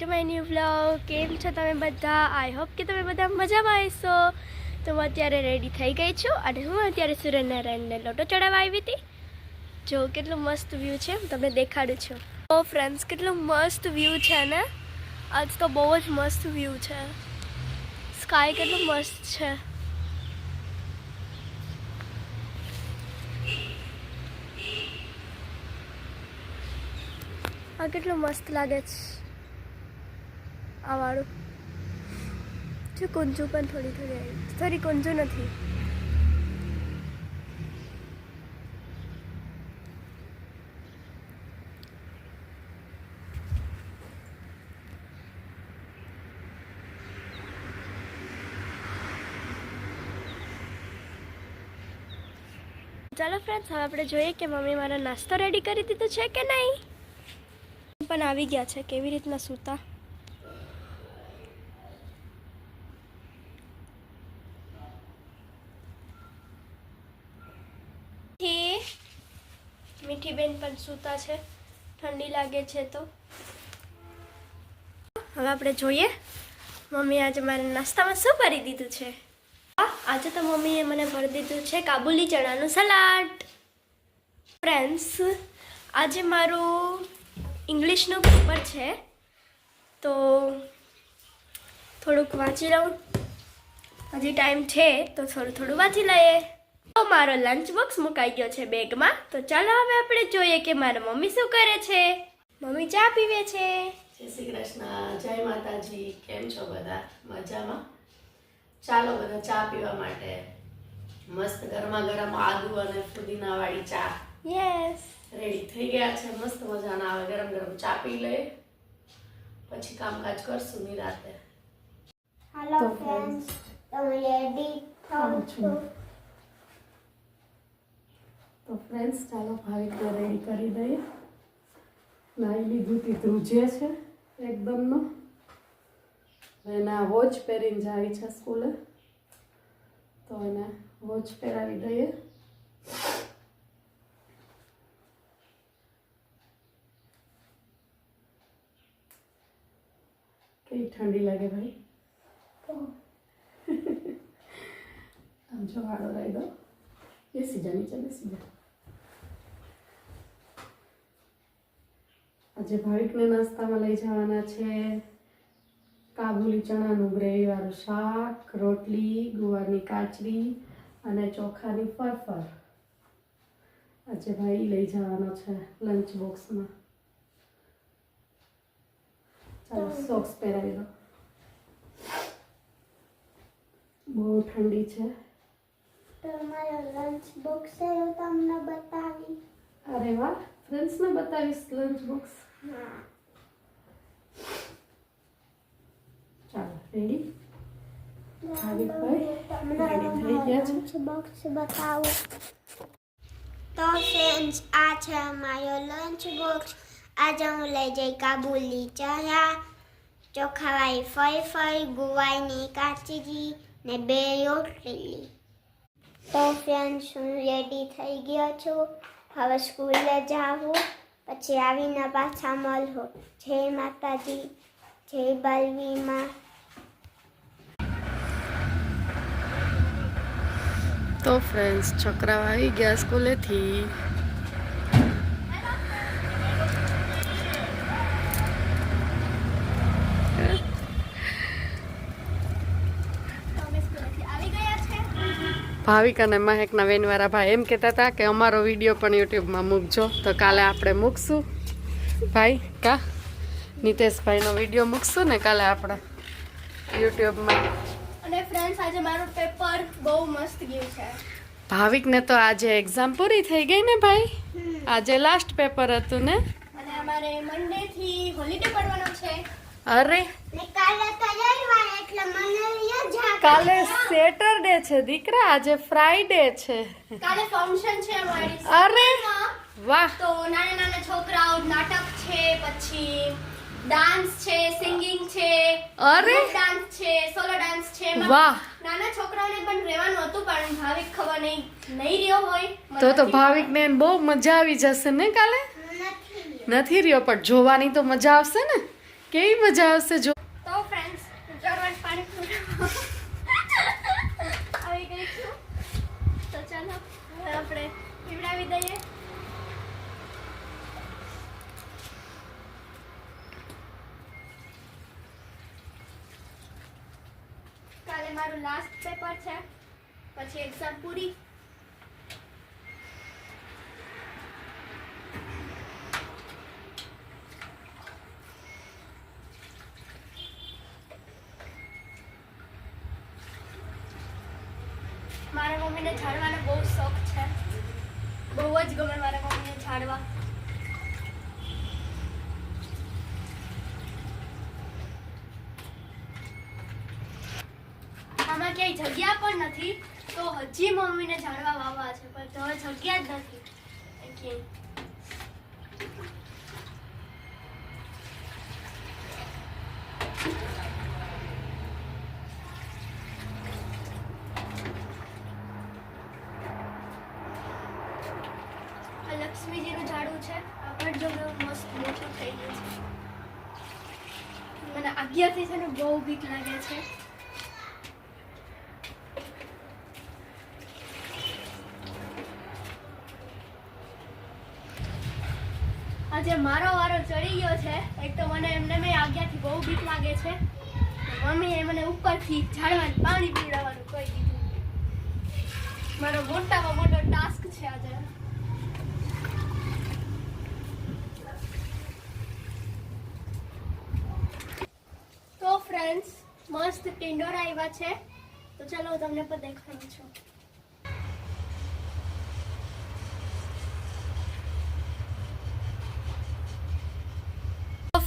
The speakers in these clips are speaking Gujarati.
ટુ માય ન્યૂ વ્લોગ કેમ છો તમે બધા? આઈ હોપ કે તમે બધા મજામાં હશો. તો હું અત્યારે રેડી થઈ ગઈ છું અને હું અત્યારે સૂર્યનારાયણને લોટો ચડાવવા આવી હતી. જો કેટલું મસ્ત વ્યૂ છે, હું તમને દેખાડું છું. ઓ ફ્રેન્ડ્સ કેટલું મસ્ત વ્યૂ છે ને? આજ તો બહુ જ મસ્ત વ્યૂ છે. સ્કાય કેટલું મસ્ત છે. આ કેટલું મસ્ત લાગે છે. આ વાળું જો કુંજુ પણ થોડી થોડી આવી. સોરી, કુંજુ નથી. ચાલો ફ્રેન્ડ્સ હવે આપણે જોઈએ કે મમ્મી મારો નાસ્તો રેડી કરી દીધો છે કે નહીં? પણ આવી ગયા છે, કેવી રીતના સૂતા થી મીઠી બેન પણ સૂતા છે. ઠંડી લાગે છે તો. હવે આપણે જોઈએ. મમ્મી આજે મારે નાસ્તામાં શું ભરી દીધું છે? આજે તો મમ્મીએ મને ભરી દીધું છે કાબુલી ચણાનું સલાડ. ફ્રેન્ડ્સ આજે મારું ઇંગ્લિશનું પેપર છે. તો થોડુંક વાંચી લઉં. હજી ટાઈમ છે, તો થોડું થોડું વાંચી લઈએ. તો મારો લંચ બોક્સ મુકાઈ ગયો છે બેગમાં. તો ચાલો હવે આપણે જોઈએ કે મારા મમ્મી શું કરે છે. મમ્મી ચા પીવે છે. જય શ્રી કૃષ્ણ. જય માતાજી. કેમ છો બધા? મજામાં? ચાલો બધા ચા પીવા માટે મસ્ત ગરમા ગરમ આદુ અને ફુદીના વાળી ચા યસ રેડી થઈ ગયા છે. મસ્ત મજાના આવે. ગરમ ગરમ ચા પી લઈએ પછી કામકાજ કરશું નિરાતે. હેલો ફ્રેન્ડ્સ તમે રેડી થાવ છો. તો ફ્રેન્ડ્સ ચાલો ભાવિકને રેડી કરી દઈએ. નાઈ લીધું તે ધ્રુજે છે એકદમનો. એના વોચ પહેરીને જાય છે સ્કૂલે. તો એને વોચ પહેરાવી દઈએ. કેવી ઠંડી લાગે ભાઈ? આમ જો વાળો રહી દો બેસી જા નીચે બેસી જા. આજે ભાવિકને નાસ્તામાં લઈ જવાના છે. કાબુલી ચણાનું ગ્રેવીવાળું શાક રોટલી ગુવારની કાચરી અને ચોખાની ફરફર. આજે ભાઈ લઈ જવાનો છે લંચ બોક્સમાં ચાલો સોક્સ પહેરાવી દો. બહુ ઠંડી છે. તમારો લંચ બોક્સ તમને બતાવી અરે વાહ ફ્રેન્ડ્સને બતાવીશ લંચ બોક્સ ચાલો રેડી તો ફ્રેન્ડ્સ આ છે અમારો લંચ બોક્સ આજે હું લઈ જઈ કાબુલી ચણા ચોખાવાળી ફઈ ફઈ ગુવારની કાચરી ને બે રોટલી. તો ફ્રેન્ડ્સ હું રેડી થઈ ગયો છું. હવે સ્કૂલે જાઉં. પછી આવીને પાછા મળો. જય માતાજી જય બાલવીમાં. તો ફ્રેન્ડ્સ છોકરાઓ આવી ગયા સ્કૂલેથી તો અમે સ્કૂલેથી આવી ગયા છે ભાવિક અને મહેકના વેનવાળા ભાઈ એમ કહેતા હતા કે અમારો વીડિયો પણ યુટ્યુબમાં મૂકજો. તો કાલે આપણે મૂકશું. ભાઈ કા? નિતેશભાઈનો વીડિયો મૂકશું ને કાલે આપણે યુટ્યુબમાં. અને ફ્રેન્ડ્સ આજે મારું પેપર બહુ મસ્ત ગયું છે. ભાવિકને તો આજે એક્ઝામ પૂરી થઈ ગઈ ને ભાઈ? આજે લાસ્ટ પેપર હતું ને? અને અમારે મંડે થી હોલિડે પડવાનો છે. અરે. કાલે સેટરડે છે દીકરા આજે ફ્રાઈડે છે. કાલે ફંક્શન છે અરે. વાહ. તો નાના નાના છોકરાઓ નાટક છે પછી ડાન્સ છે સિંગિંગ છે અરે! ડાન્સ છે સોલો ડાન્સ છે. વાહ. નાના છોકરાઓને પણ રહેવાનું હતું પણ ભાવિક ખબર નહીં નહીં રહ્યો હોય. તો તો ભાવિક ભાવિકને એને બહુ મજા આવી જશે ને કાલે? નથી નથી રહ્યો પણ જોવાની તો મજા આવશે ને? કેવી મજા આવશે જો. તો ફ્રેન્ડ્સ જરવાન પાણી આવી ગઈ છું. તો ચાલો, હવે આપણે પીવડાવી દઈએ. કાલે મારું લાસ્ટ પેપર છે. પછી એક્ઝામ પૂરી. મારા મમ્મીને ઝાડવાનો બહુ શોખ છે. બહુ જ ગમે મારા મમ્મીને ઝાડવા આમાં ક્યાંય જગ્યા પણ નથી, તો હજી મમ્મીને ઝાડવા વાવવા છે, પણ તો જગ્યા જ નથી ક્યાંય આ લક્ષ્મીજીનું ઝાડવું છે. પણ જો મસ્ત મોટું થઈ ગયું છે. મને અગિયારથી છે ને બહુ બીક લાગે છે. આજે મારો વારો ચડી ગયો છે. એક તો મને એમને મેં આજ્ઞાથી બહુ બીક લાગે છે. મમ્મીએ મને ઉપરથી ઝાડવાનું પાણી પીવડાવવાનું કહી દીધું મારો મોટામાં મોટો ટાસ્ક છે આજે. તો ફ્રેન્ડ્સ મસ્ત ટિંડોરા આવ્યા છે. તો ચાલો હું તમને પણ દેખાડું છું.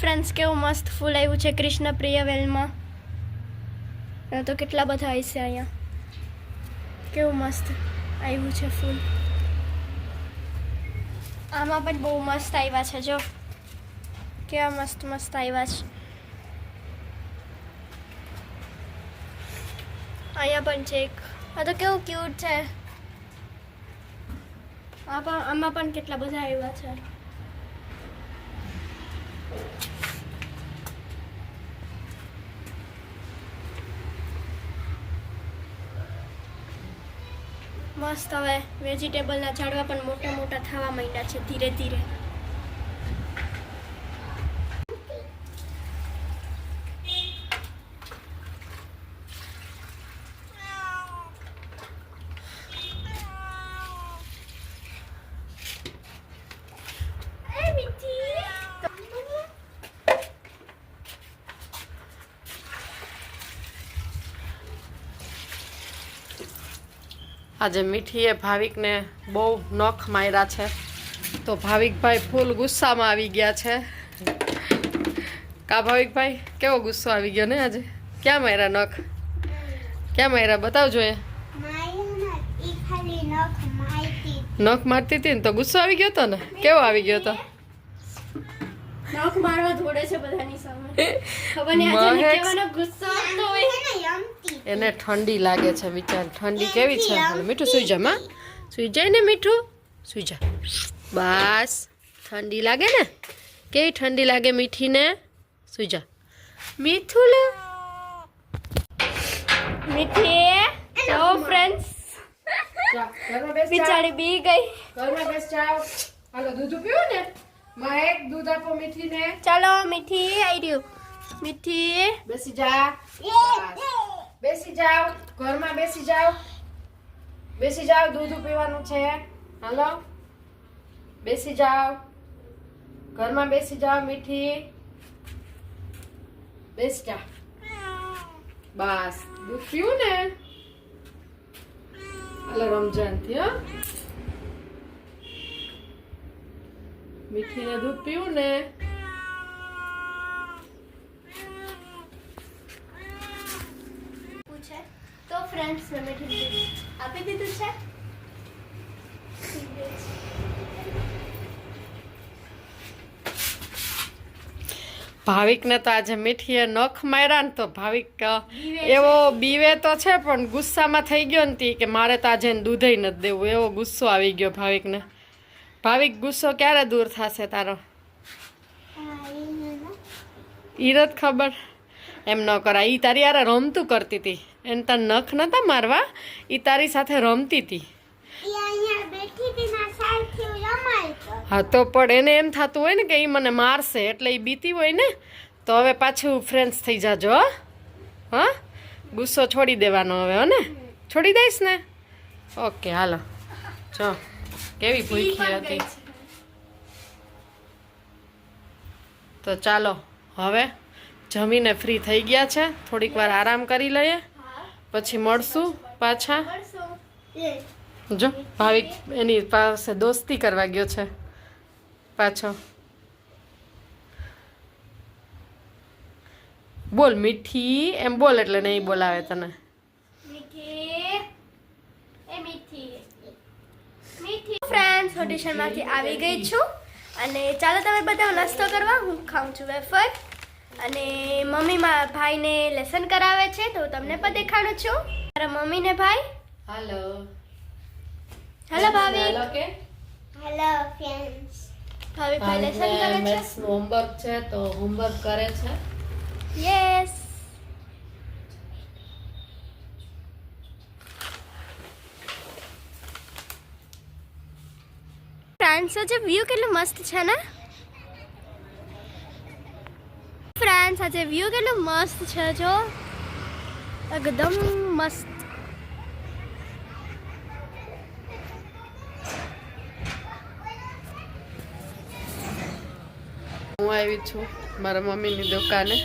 ફ્રેન્ડ્સ કેવું મસ્ત ફૂલ આવ્યું છે કૃષ્ણ પ્રિય વેલમાં તો કેટલા બધા છે અહીંયા. કેવું મસ્ત આવ્યું છે ફૂલ. આમાં પણ બહુ મસ્ત આવ્યા છે, જો. કેવા મસ્ત મસ્ત આવ્યા છે. અહીંયા પણ છે એક. આ તો કેવું ક્યુટ છે. આ પણ, આમાં પણ કેટલા બધા આવ્યા છે. મસ્ત હવે વેજીટેબલના ઝાડવા પણ મોટા મોટા થવા માંડ્યા છે ધીરે ધીરે એ મીઠી આજે મીઠીએ ભાવિકને બહુ નખ માર્યા છે. તો ભાવિકભાઈ ફૂલ ગુસ્સામાં આવી ગયા છે. કા ભાવિકભાઈ કેવો ગુસ્સો આવી ગયો ને આજે? ક્યાં માર્યા નખ? ક્યાં માર્યા? બતાવજો એ. નખ મારતી. હતી ને તો ગુસ્સો આવી ગયો હતો ને? કેવો આવી ગયો હતો નખ મારવા ધોડે છે બધાની સામે. ખબર નહીં આજે કેવાનો ગુસ્સો આવતો હોય એને ઠંડી લાગે છે વિચાર. ઠંડી કેવી છે? મીઠું સુઈ જા માં. સુઈ જાય ને મીઠું. સુઈ જા. બસ. ઠંડી લાગે ને? કેવી ઠંડી લાગે મીઠીને? સુઈ જા. મીઠું લે. મીઠી તો ફ્રેન્ડ્સ બિચારી બી ગઈ. ઘરમાં બેસ જાઓ હાલો દૂધ પીવું ને? માં એક દૂધ આપો મીઠીને. ચાલો મીઠી આવી રહ્યું. મીઠી. બેસી જા બેસી જાઓ. ઘરમાં બેસી જાઓ. બેસી જાઓ દૂધ પીવાનું છે. હાલો. બેસી જાઓ. ઘરમાં બેસી જાઓ મીઠી. બેસી જા બસ. દૂધ પીવું ને? હાલો રમજાનથી હો. મીઠીને દૂધ પીવું ને. તો ફ્રેન્ડ્સ મેં મીઠી દૂધ આપી દીધું છે? ભાવિકને તો આજે મીઠીએ નખ માર્યા ને તો ભાવિક એવો બીવે તો છે પણ ગુસ્સામાં થઈ ગયો ને કે મારે તો આજે એને નથી દેવું. એવો ગુસ્સો આવી ગયો ભાવિકને. ભાવિક ગુસ્સો ક્યારે દૂર થશે તારો? ઈરત ખબર? એમ ન કરાય. ઈ તારી યારે રમતું કરતી હતી એને તાર નખ નતા મારવા? ઈ તારી સાથે રમતી હતી હા, તો પણ એને એમ થતું હોય ને કે એ મને મારશે, એટલે એ બીતી હોય ને, તો હવે પાછું ફ્રેન્ડ્સ થઈ જાજો, હો. હા? ગુસ્સો છોડી દેવાનો હવે, હો ને? છોડી દઈશ ને? ઓકે, હાલો. જો. કેવી ભૂખી હતી? તો ચાલો હવે જમીને ફ્રી થઈ ગયા છે. થોડીક વાર આરામ કરી લઈએ. પછી મળશું પાછા. જો ભાવિક એની પાસે દોસ્તી કરવા ગયો છે. પાછો. બોલ મીઠી એમ બોલ એટલે નહીં બોલાવે તને મીઠી એ મીઠી ઓડિશનમાંથી આવી ગઈ છું. અને ચાલો તમે બધા નાસ્તો કરવા. હું ખાઉં છું વેફર. અને મમ્મી મા ભાઈને લેસન કરાવે છે તો તમને પણ દેખાડું છું. મારા મમ્મી ને ભાઈ. હેલો હેલો ભાભી હાલો કે હેલો ફ્રેન્ડ્સ ભાભી ભાઈ લેસન કરે છે. હોમવર્ક છે તો હોમવર્ક કરે છે. યસ ફ્રાન્સ આજે વ્યૂ કેટલું મસ્ત છે ને? ફ્રેન્ડ્સ આજે વ્યૂ કેટલું મસ્ત છે જો. એકદમ મસ્ત. હું આવી છું મારા મમ્મીની દુકાને.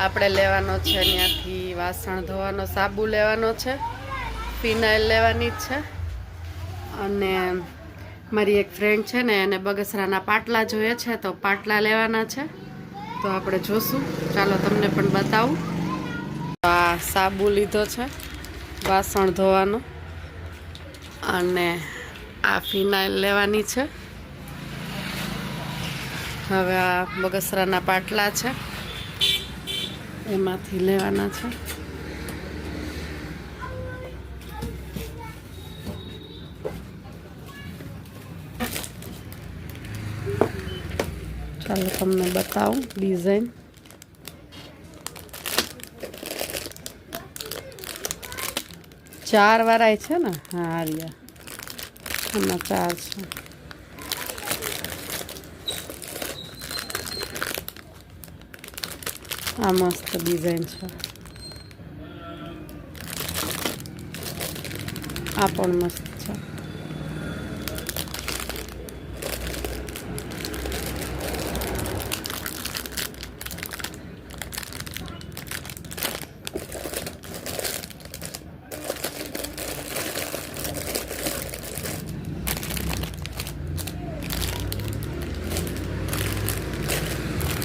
આપણે લેવાનો છે ત્યાંથી વાસણ ધોવાનો, સાબુ લેવાનો છે, ફિનાઇલ લેવાની છે. અને મારી એક ફ્રેન્ડ છે ને, એને બગસરાના પાટલા જોઈએ છે, તો પાટલા લેવાના છે. તો આપણે જોશું. ચાલો તમને પણ બતાવું. આ સાબુ લીધો છે, વાસણ ધોવાનો. અને આ ફિનાઇલ લેવાની છે. હવે આ બગસરાના પાટલા છે. એમાંથી લેવાના છે. ચાલો તમને બતાવું ડિઝાઇન ચાર વાળાય છે ને હા આર્યા એમાં ચાર છે આ મસ્ત ડિઝાઇન છે આ પણ મસ્ત છે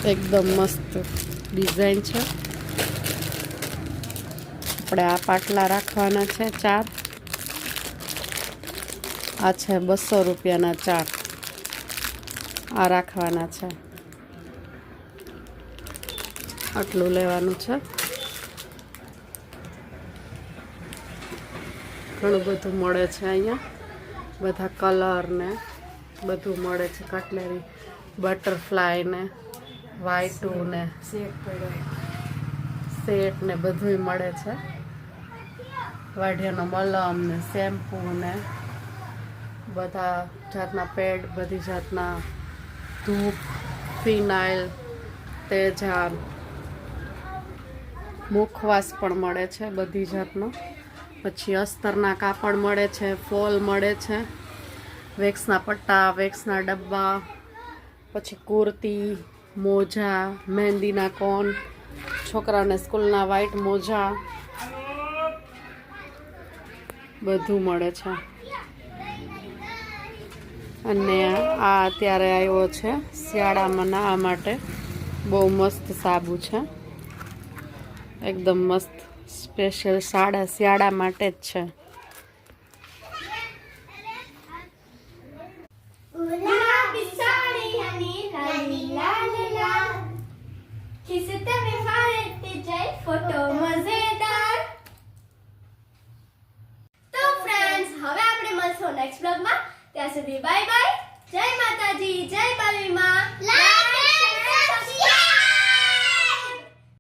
એકદમ મસ્ત ડિઝાઇન છે. આપણે આ પાટલા રાખવાના છે ચાર. આ છે બસો રૂપિયાના ચાર. આ રાખવાના છે. આટલું લેવાનું છે. ઘણું બધું મળે છે અહીંયા. બધા કલર ને બધું મળે છે. કટલેરી, બટરફ્લાય ને વ્હાઈટુ ને સેટ ને બધુંય મળે છે. વાઢિયાનો મલમ ને શેમ્પૂ ને બધા જાતના પેડ બધી જાતના ધૂપ ફિનાઇલ તેજાર મુખવાસ પણ મળે છે બધી જાતનો. પછી અસ્તરના કાપડ મળે છે ફોલ મળે છે. વેક્સના પટ્ટા વેક્સના ડબ્બા પછી કુર્તી મોજા, મહેંદીના કોન, છોકરાને સ્કૂલના વ્હાઈટ મોજા. બધું મળે છે. અને આ અત્યારે આવ્યો છે શિયાળામાં નાહવા માટે. બહુ મસ્ત સાબુ છે. એકદમ મસ્ત સ્પેશિયલ સાડા શિયાળા માટે જ છે. જય ફોટો મજેદાર. તો ફ્રેન્ડ્સ હવે આપણે મળશું નેક્સ્ટ બ્લોગમાં ત્યાં સુધી બાય બાય જય માતાજી, જય બાવી માં